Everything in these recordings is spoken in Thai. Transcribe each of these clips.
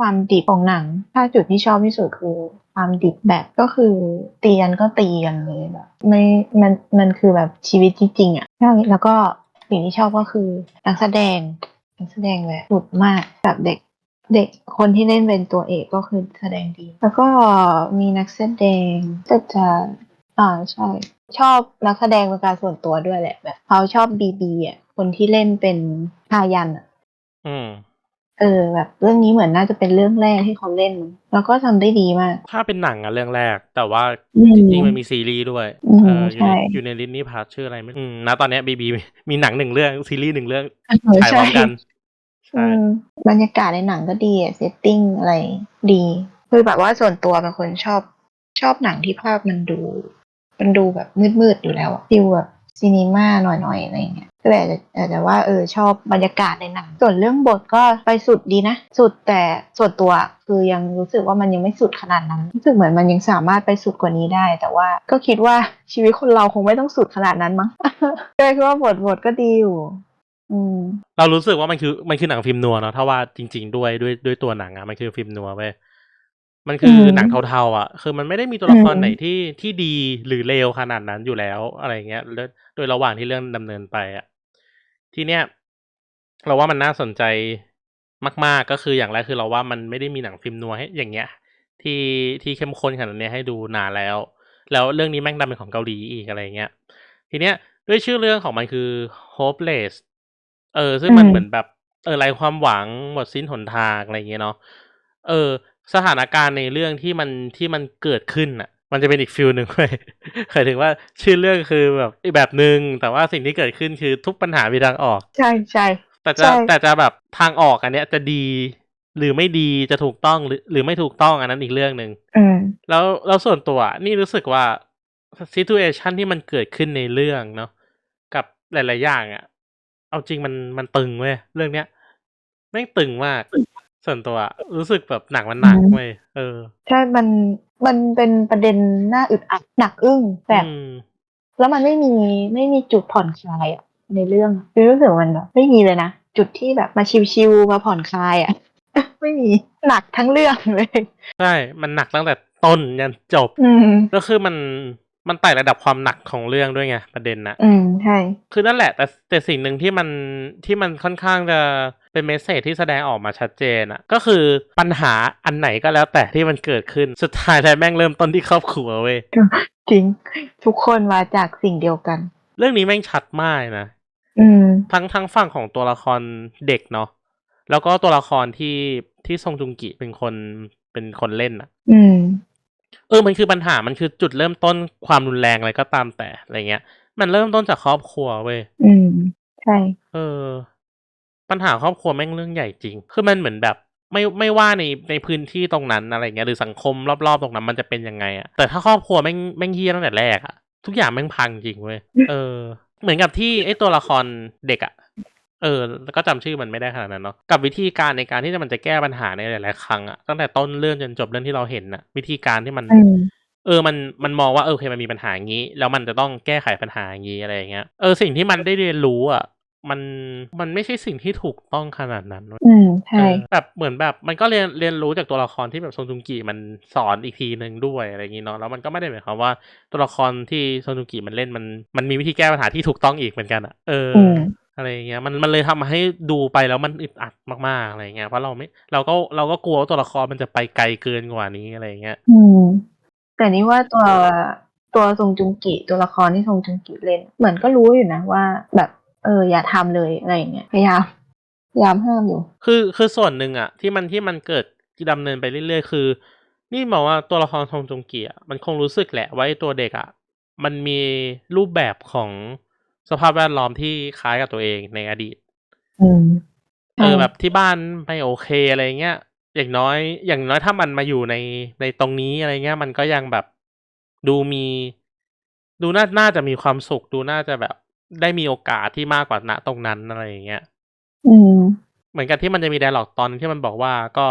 ความดิบของหนัง ถ้าจุดที่ชอบที่สุดคือความดิบแบบก็คือตีกันก็ตีกันเลยแบบไม่มันมันคือแบบชีวิตจริงๆอะแล้วก็สิ่งที่ชอบก็คือนักแสดงนักแสดงแบบสุดมากแบบเด็กเด็กคนที่เล่นเป็นตัวเอกก็คือแสดงดี แล้วก็มีนักแสดงก็จะอ่าใช่ ชอบนักแสดงเป็นการส่วนตัวด้วยแหละแบบเขาชอบบีบีอะคนที่เล่นเป็นพายันอะ อืม เออแบบเรื่องนี้เหมือนน่าจะเป็นเรื่องแรกที่เขาเล่น แล้วก็ทำได้ดีมาก ถ้าเป็นหนังอะเรื่องแรก แต่ว่าอืมจริงๆมันมีซีรีส์ด้วยอืมเอออยู่ในใช่อยู่ในลิสต์นี้พาร์ทชื่ออะไรไม่อืมณตอนเนี้ยบีบีมีหนังหนึ่งเรื่องซีรีส์หนึ่งเรื่องเออฉายพร้อมกันอืใช่มบรรยากาศในหนังก็ดีอะเซตติ้งอะไรดี คือแบบว่าส่วนตัวเป็นคนชอบชอบหนังที่ภาพมันดู มันดูแบบมืดๆอยู่แล้วอะฟิลแบบ ซีนีมาหน่อยๆอะไรเงี้ยก็เลยอาจจะอาจจะว่าเออชอบบรรยากาศในหนังส่วนเรื่องบทก็ไปสุดดีนะ สุดแต่ส่วนตัวคือยังรู้สึกว่ามันยังไม่สุดขนาดนั้นรู้สึกเหมือนมันยังสามารถไปสุดกว่านี้ได้ แต่ว่าก็คิดว่าชีวิตคนเราคงไม่ต้องสุดขนาดนั้นมั้งก็เลยคิดว่าบทบทก็ดีอยู่อืมเรารู้สึกว่ามันคือมันคือหนังฟิล์มนัวเนาะถ้าว่าจริง ๆ ด้วยด้วยด้วยตัวหนังอะมันคือฟิล์มนัวเว้ย มันคืออมหนังเทาๆอะ คือมันไม่ได้มีตัวละครอืมไหนที่ที่ดีหรือเลวขนาดนั้นอยู่แล้วอะไรเงี้ยแล้วโดยระหว่างที่เรื่องดำเนินไปอะ ทีเนี้ยเราว่ามันน่าสนใจมาก ๆ ก็คืออย่างแรกคือเราว่ามันไม่ได้มีหนังฟิล์มนัวให้อย่างเงี้ย ที่ที่เข้มข้นขนาดเนี้ยให้ดูนานแล้ว แล้วเรื่องนี้แม่งดันเป็นของเกาหลีอีกอะไรเงี้ย ทีเนี้ยด้วยชื่อเรื่องของมันคือ hopeless เออ ซึ่งมันอืมเหมือนแบบ เออไร้ความหวังหมดสิ้นหนทางอะไรอย่างเงี้ยเนาะเออ สถานการณ์ในเรื่องที่มันที่มันเกิดขึ้นอะ มันจะเป็นอีกฟิลหนึ่งเว้ยหมายถึงว่าชื่อเรื่องคือแบบอีกแบบหนึ่งแต่ว่าสิ่งที่เกิดขึ้นคือทุกปัญหามีทางออก ใช่ใช่แต่จะใช่แต่จะแบบทางออกอันเนี้ยจะดีหรือไม่ดีจะถูกต้องหรือหรือไม่ถูกต้องอันนั้นอีกเรื่องหนึ่งอืมแล้วแล้วส่วนตัวอะนี่รู้สึกว่าซิทูเอชันที่มันเกิดขึ้นในเรื่องเนาะกับหลาย ๆ อย่างอะเอาจริงมันมันตึงเว้ยเรื่องเนี้ยแม่งตึงมาก ส่วนตัวอะรู้สึกแบบหนังมันหนักอืมเว้ยเออ ใช่มันมันเป็นประเด็นน่าอึดอัดหนักอึ้งแบบอืมแล้วมันไม่มีไม่มีจุดผ่อนคลายอะในเรื่องคือรู้สึกว่ามันแบบไม่มีเลยนะ จุดที่แบบมาชิวๆมาผ่อนคลายอะไม่มีหนักทั้งเรื่องเลย ใช่ มันหนักตั้งแต่ต้นยันจบอืมแล้วคือมันมันไต่ระดับความหนักของเรื่องด้วยไงประเด็นนะอืมใช่ คือนั่นแหละ แต่แต่สิ่งหนึ่งที่มันที่มันค่อนข้างจะ เป็นเมสเซจที่แสดงออกมาชัดเจนอะก็คือปัญหาอันไหนก็แล้วแต่ที่มันเกิดขึ้นสุดท้ายแล้วแม่งเริ่มต้นที่ครอบครัวเว้ยจริง ทุกคนมาจากสิ่งเดียวกัน เรื่องนี้แม่งชัดมากนะอืมทั้งทั้งฝั่งของตัวละครเด็กเนาะแล้วก็ตัวละครที่ที่ซงจุงกิเป็นคนเป็นคนเล่นอะอืมเออมันคือปัญหามันคือจุดเริ่มต้นความรุนแรงอะไรก็ตามแต่อะไรเงี้ย มันเริ่มต้นจากครอบครัวเว้ยอืม ใช่ เออ ปัญหาครอบครัวแม่งเรื่องใหญ่จริง คือมันเหมือนแบบไม่ไม่ว่าในในพื้นที่ตรงนั้นอะไรเงี้ยหรือสังคมรอบๆตรงนั้นมันจะเป็นยังไงอะแต่ถ้าครอบครัวแม่งแม่งเฮี้ยตั้งแต่แรกอะทุกอย่างแม่งพังจริงเว้ยเออ เหมือนกับที่ไอ้ตัวละครเด็กอะเออแล้วก็จำชื่อมันไม่ได้ขนาดนั้นเนาะกับวิธีการในการที่จะมันจะแก้ปัญหาในหลาย ๆ ครั้งอะตั้งแต่ต้นเรื่องจนจบเรื่องที่เราเห็นอะวิธีการที่มันอืมเออมันมันมองว่าเออโอเคมันมีปัญหาอย่างนี้ แล้วมันจะต้องแก้ไขปัญหาอย่างนี้อะไรอย่างเงี้ยเออสิ่งที่มันได้เรียนรู้อะ มันมันไม่ใช่สิ่งที่ถูกต้องขนาดนั้นเว้ยอืมใช่เออแบบเหมือนแบบมันก็เรียนเรียนรู้จากตัวละครที่แบบซงจุงกิมันสอนอีกทีหนึ่งด้วยอะไรอย่างงี้เนาะแล้วมันก็ไม่ได้หมายความว่าตัวละครที่ซงจุงกิมันเล่นมันมันมีวิธีแก้ปัญหาที่ถูกต้องอีกเหมือนกันอะเอออืมอะไรอย่างเงี้ยมันมันเลยทำให้ดูไปแล้วมันอึดอัดมากๆอะไรอย่างเงี้ยเพราะเราไม่เราก็เราก็กลัวว่าตัวละครมันจะไปไกลเกินกว่านี้อะไรอย่างเงี้ยอืมแต่นี่ว่าตัวตัวทรงจุงกิตัวละครที่ทรงจุงกิเล่น เหมือนก็รู้อยู่นะว่าแบบ เอออย่าทำเลยอะไรอย่างเงี้ยพยายามพยายามห้ามอยู่ คือคือส่วนหนึ่งอะที่มันที่มันเกิดที่ดำเนินไปเรื่อยๆ คือ นี่มองว่าตัวละครทงจงเกียมันคงรู้สึกแหละว่าไอ้ตัวเด็กอะมันมีรูปแบบของสภาพแวดล้อมที่คล้ายกับตัวเองในอดีตอืมเออแบบที่บ้านไม่โอเคอะไรเงี้ยอย่างน้อย อย่างน้อยถ้ามันมาอยู่ในในตรงนี้อะไรเงี้ย มันก็ยังแบบดูมี ดูน่าน่าจะมีความสุข ดูน่าจะแบบ ได้มีโอกาสที่มากกว่าณตรงนั้นอะไรอย่างเงี้ยอืมเหมือนกับที่มันจะมีไดร็อกตอนที่มันบอกว่าก็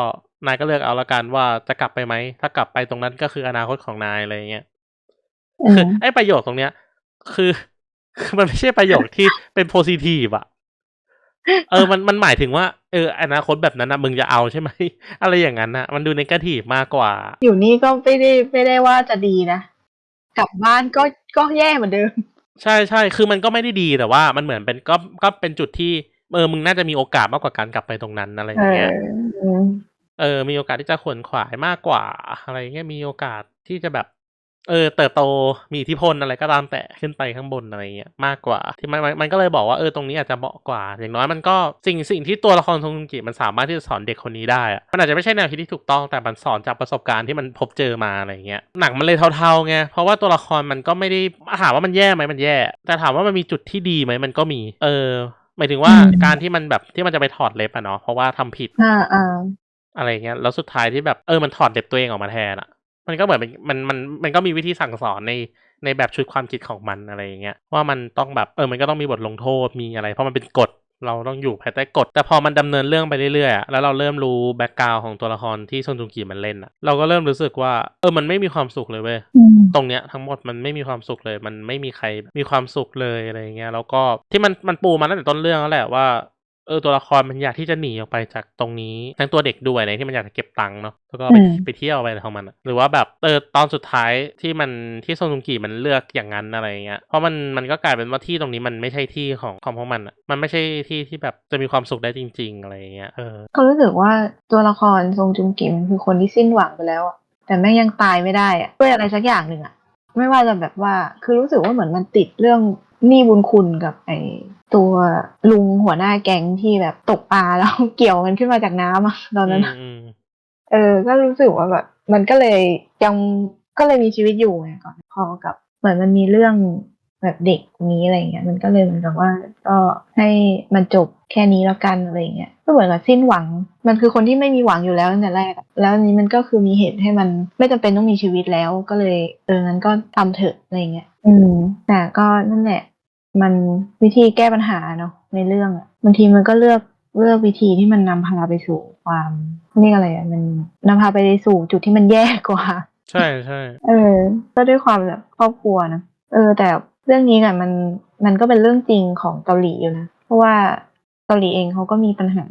นายก็เลือกเอาละกันว่าจะกลับไปไหม ถ้ากลับไปตรงนั้นก็คืออนาคตของนายอะไรอย่างเงี้ยอืคือมไอ้ประโยคตรงเนี้ย คือคือมันไม่ใช่ประโยคที่เป็นโพซิทีฟอะเออมันมันหมายถึงว่าเอออนาคตแบบนั้นนะมึงจะเอาใช่ไหมอะไรอย่างนั้นนะมันดูนกาทีฟมากกว่า อยู่นี่ก็ไม่ได้ไม่ได้ว่าจะดีนะกลับบ้านก็ก็แย่เหมือนเดิม ใช่ใช่คือมันก็ไม่ได้ดีแต่ว่ามันเหมือนเป็นก็ก็เป็นจุดที่เออมึงน่าจะมีโอกาสมากกว่าการกลับไปตรงนั้นอะไรอเอย่างเงี้ยออืมเออมีโอกาสที่จะขวนขวายมากกว่าอะไรเงี้ยมีโอกาสที่จะแบบ เออเติบโตมีอิทธิพลอะไรก็ตามแต่ขึ้นไปข้างบนอะไรเงี้ยมากกว่าที่มันมันมันก็เลยบอกว่าเออตรงนี้อาจจะเหมาะกว่า อย่างน้อยมันก็สิ่งสิ่งที่ตัวละครทงจุงกิมันสามารถที่จะสอนเด็กคนนี้ได้อะมันอาจจะไม่ใช่แนวคิดที่ถูกต้องแต่มันสอนจากประสบการณ์ที่มันพบเจอมาอะไรเงี้ยหนังมันเลยเทาๆไงเพราะว่าตัวละครมันก็ไม่ได้ถามว่ามันแย่ไหมมันแย่ แต่ถามว่ามันมีจุดที่ดีไหมมันก็มี เออหมายถึงว่าการที่มันแบบที่มันจะไปถอดเล็บอะเนาะเพราะว่าทำผิดอ่าอ่าอะไรเงี้ยแล้วสุดท้ายที่แบบเออมันถอดเด็บตัวเองออกมาแทนอะ มันก็เหมือนเป็นมันมันมันก็มีวิธีสั่งสอนในในแบบชุดความคิดของมันอะไรอย่างเงี้ยว่ามันต้องแบบเออมันก็ต้องมีบทลงโทษมีอะไร เพราะมันเป็นกฎเราต้องอยู่ภายใต้กฎแต่พอมันดำเนินเรื่องไปเรื่อยๆอะแล้วเราเริ่มรู้แบ็กกราวของตัวละครที่ซงจุงกีมันเล่นอะเราก็เริ่มรู้สึกว่า เออมันไม่มีความสุขเลยเว้ยอืมตรงเนี้ยทั้งหมดมันไม่มีความสุขเลย มันไม่มีใครมีความสุขเลยอะไรเงี้ยแล้วก็ที่มันมันปูมาตั้งแต่ต้นเรื่องแล้วแหละว่า เออตัวละครมันอยากที่จะหนีออกไปจากตรงนี้ทั้งตัวเด็กด้วยอะไรที่มันอยากจะเก็บตังค์เนาะแล้วก็ไปอืมไปเที่ยวไปอะไรของมันอะหรือว่าแบบเออตอนสุดท้ายที่มันที่ซงจุงกีมันเลือกอย่างนั้นอะไรเงี้ยเพราะมันมันก็กลายเป็นว่าที่ตรงนี้มันไม่ใช่ที่ของของพวกมันอะมันไม่ใช่ที่ที่แบบจะมีความสุขได้จริง ๆ อะไรเงี้ยเออก็รู้สึกว่าตัวละครทรงจุงกิมันคือคนที่สิ้นหวังไปแล้วอะแต่แม่งยังตายไม่ได้อะด้วยอะไรสักอย่างหนึ่งอะ ไม่ว่าจะแบบว่า คือรู้สึกว่าเหมือนมันติดเรื่องหนี้บุญคุณกับไอตัวลุงหัวหน้าแก๊งที่แบบตกปลาแล้วเกี่ยวมันขึ้นมาจากน้ำอะตอนนั้นอะอืมเออ ก็รู้สึกว่าแบบ มันก็เลยยังก็เลยมีชีวิตอยู่ไงก่อนพอกับ เหมือนมันมีเรื่อง แบบเด็กคนนี้อะไรเงี้ยมันก็เลยเหมือนกับว่าก็ให้มันจบแค่นี้แล้วกันอะไรเงี้ยก็เหมือนกับสิ้นหวัง มันคือคนที่ไม่มีหวังอยู่แล้วตั้งแต่แรกอะแล้วอันนี้มันก็คือมีเหตุให้มันไม่จำเป็นต้องมีชีวิตแล้วก็เลยเอองั้นก็ทำเถอะอะไรเงี้ยอืมแต่ก็นั่นแหละ มันวิธีแก้ปัญหาเนาะในเรื่องอะบางทีมันก็เลือกเลือกวิธีที่มันนำพาไปสู่ความเรียกอะไรอะมันนำพาไปสู่จุดที่มันแย่กว่า ใช่ใช่เออ ก็ด้วยความแบบครอบครัวนะเออ แต่ เรื่องนี้เนี่ยมันมันก็เป็นเรื่องจริงของเกาหลีอยู่นะ เพราะว่าเกาหลีเองเขาก็มีปัญหา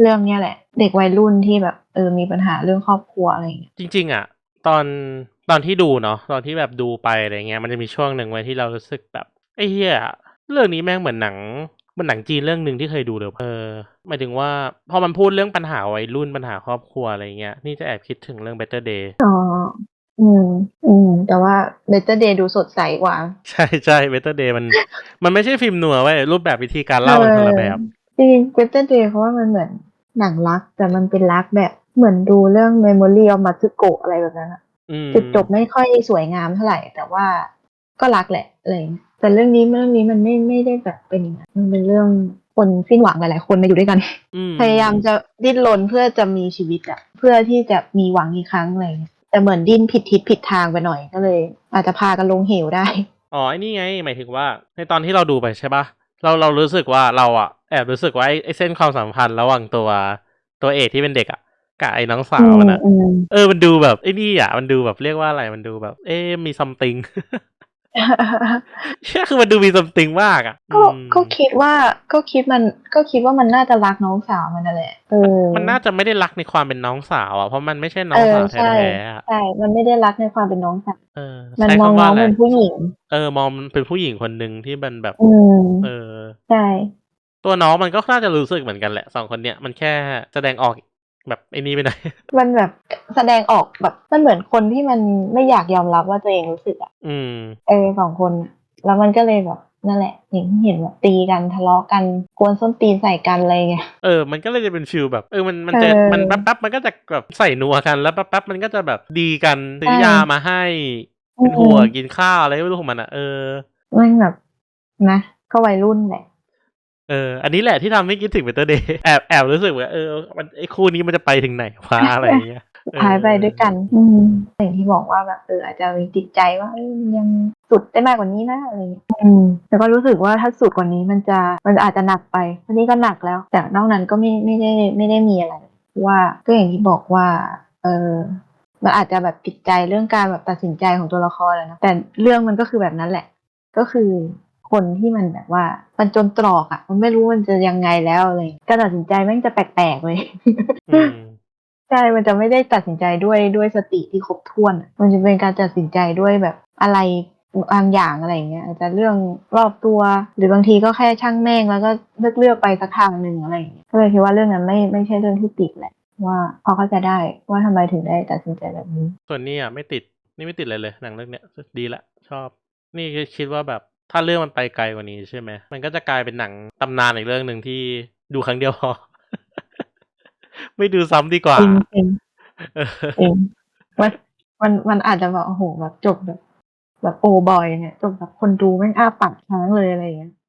เรื่องเนี้ยแหละ เด็กวัยรุ่นที่แบบเออมีปัญหาเรื่องครอบครัวอะไรอย่างเงี้ยจริง ๆ อะ ตอนตอนที่ดูเนาะตอนที่แบบดูไปอะไรเงี้ยมันจะมีช่วงหนึ่งไว้ที่เรารู้สึกแบบไอ้เหี้ยเรื่องนี้แม่งเหมือนหนังเหมันหนังจีนเรื่องหนึ่งที่เคยดูเลยเออหมายถึงว่าพอมันพูดเรื่องปัญหาวัยรุ่นปัญหาครอบครัวอะไรเงี้ยนี่จะแอบคิดถึงเรื่อง Better Day อ๋อ อืม อืม แต่ว่า Better Day ดูสดใสกว่า ใช่ใช่ Better Day มัน มันไม่ใช่ฟิล์มนัวเว้ยรูปแบบวิธีการเล่ามันคนละแบบจริงๆ Better Day เพราะว่ามันเหมือนหนังรัก แต่มันเป็นรักแบบเหมือนดูเรื่อง Memory of Matsuko อะไรแบบนั้นอะอืมจุดจบไม่ค่อยสวยงามเท่าไหร่ แต่ว่าก็รักแหละอะไรอย่างเงี้ยแต่เรื่องนี้เรื่องนี้มันไม่ไม่ได้แบบเป็นอย่างนั้นมันเป็นเรื่องคนสิ้นหวังหลาย ๆ คนมาอยู่ด้วยกันอืมพยายามจะดิ้นรนเพื่อจะมีชีวิตอะเพื่อที่จะมีหวังอีกครั้งอะไรอย่างเงี้ย แต่เหมือนดิ้นผิดทิศผิดทางไปหน่อยก็เลย อาจจะพากันลงเหวได้ อ๋อไอ้นี่ไง หมายถึงว่า ในตอนที่เราดูไปใช่ปะเราเรารู้สึกว่าเราอะแอบรู้สึกว่าไอ้ไอ้เส้นความสัมพันธ์ระหว่างตัวตัวเอกที่เป็นเด็กอะกับไอ้น้องสาวมันอะอืมเออมันดูแบบไอ้นี่อะมันดูแบบเรียกว่าอะไรมันดูแบบ เอ๊ะมีซัมติง เชื่อคือมันดูมีซัมติงมากอะก็อืมก็คิดว่าก็คิดมันก็คิดว่ามันน่าจะรักน้องสาวมันนั่นแหละเออมันน่าจะไม่ได้รักในความเป็นน้องสาวอะเพราะมันไม่ใช่น้อเองอสาวใช่แท้ๆอะใช่ มันไม่ได้รักในความเป็นน้องสาวเออมันใช้มองคำน้ว่าองอะไรเป็นผู้หญิง เออ มองมันเป็นผู้หญิงคนหนึ่งที่มันแบบอืมเออใช่ตัวน้องมันก็น่าจะรู้สึกเหมือนกันแหละสองคนเนี้ยมันแค่แสดงออก แบบไอ้นี่ไปหน่อยมันแบบแสดงออกแบบมันเหมือนคนที่มันไม่อยากยอมรับว่าตัวเองรู้สึกอะอืมเออสองคนอะแล้วมันก็เลยแบบนั่นแหละเห็นเห็นแบบตีกันทะเลาะกันกวนส้นตีนใส่กันอะไรเงี้ยเออมันก็เลยจะเป็นฟิลแบบเออมันมันจะเออมันแป๊บๆมันก็จะแบบใส่นัวกันแล้วแป๊บๆมันก็จะแบบดีกันซื้อใช่ยามาให้เป็นหัวกินข้าวอะไรไม่รู้ของมันอะเออมันแบบนะก็วัยรุ่นแหละ เออ อันนี้แหละที่ทำให้คิดถึงเบเตอร์เดย์แอบแอบรู้สึกว่าเออมันไอ้คู่นี้มันจะไปถึงไหนวะอะไรอย่างเงี้ยสุดท้ายไปด้วยกัน อืมอย่างที่บอกว่าแบบเอออาจจะมีติดใจว่าเอ้ยมันยังสุดได้มากกว่านี้นะอะไรเงี้ยอืมแต่ก็รู้สึกว่าถ้าสุดกว่านี้มันจะมันอาจจะหนักไปอันนี้ก็หนักแล้ว แต่นอกนั้นก็ไม่ไม่ได้ไม่ได้มีอะไรเพราะว่าก็อย่างที่บอกว่า เออมันอาจจะแบบติดใจเรื่องการแบบตัดสินใจของตัวละครแหละนะแต่เรื่องมันก็คือแบบนั้นแหละ ก็คือ คคนที่มันแบบว่ามันจนตรอกอะ่ะ มันไม่รู้มันจะยังไงแล้วอะไรอย่างเงี้ยการตัดสินใจแม่งจะแปลกๆเลยอืมใช่ มันจะไม่ได้ตัดสินใจด้วยด้วยสติที่ครบถ้วนอะมันจะเป็นการตัดสินใจด้วยแบบอะไรบางอย่างอะไรอย่างเงี้ยอาจจะเรื่องรอบตัว หรือบางทีก็แค่ช่างแม่งแล้วก็เลือกเลือกไปสักทางหนึ่งอะไรอย่างเงี้ยก็เลยคิดว่าเรื่องนั้นไม่ไม่ใช่เรื่องที่ติดแหละ ว่าพอเข้าใจได้ว่าทำไมถึงได้ตัดสินใจแบบนี้ ส่วนนี้อะไม่ติดนี่ไม่ติดเลยเลยหนังเรื่องเนี้ยดีละชอบ นี่คือคิดว่าแบบ ถ้าเรื่องมันไปไกลกว่านี้ใช่ไหม มันก็จะกลายเป็นหนังตำนานอีกเรื่องหนึ่งที่ดูครั้งเดียวพอ ไม่ดูซ้ำดีกว่าจริงจริงเออจริงมันมันมันอาจจะแบบโอ้โหแบบจบแบบ แบบโอบอยเนี่ยจบแบบคนดูแม่งอ้าปากค้างเลยอะไรอย่างเงี้ย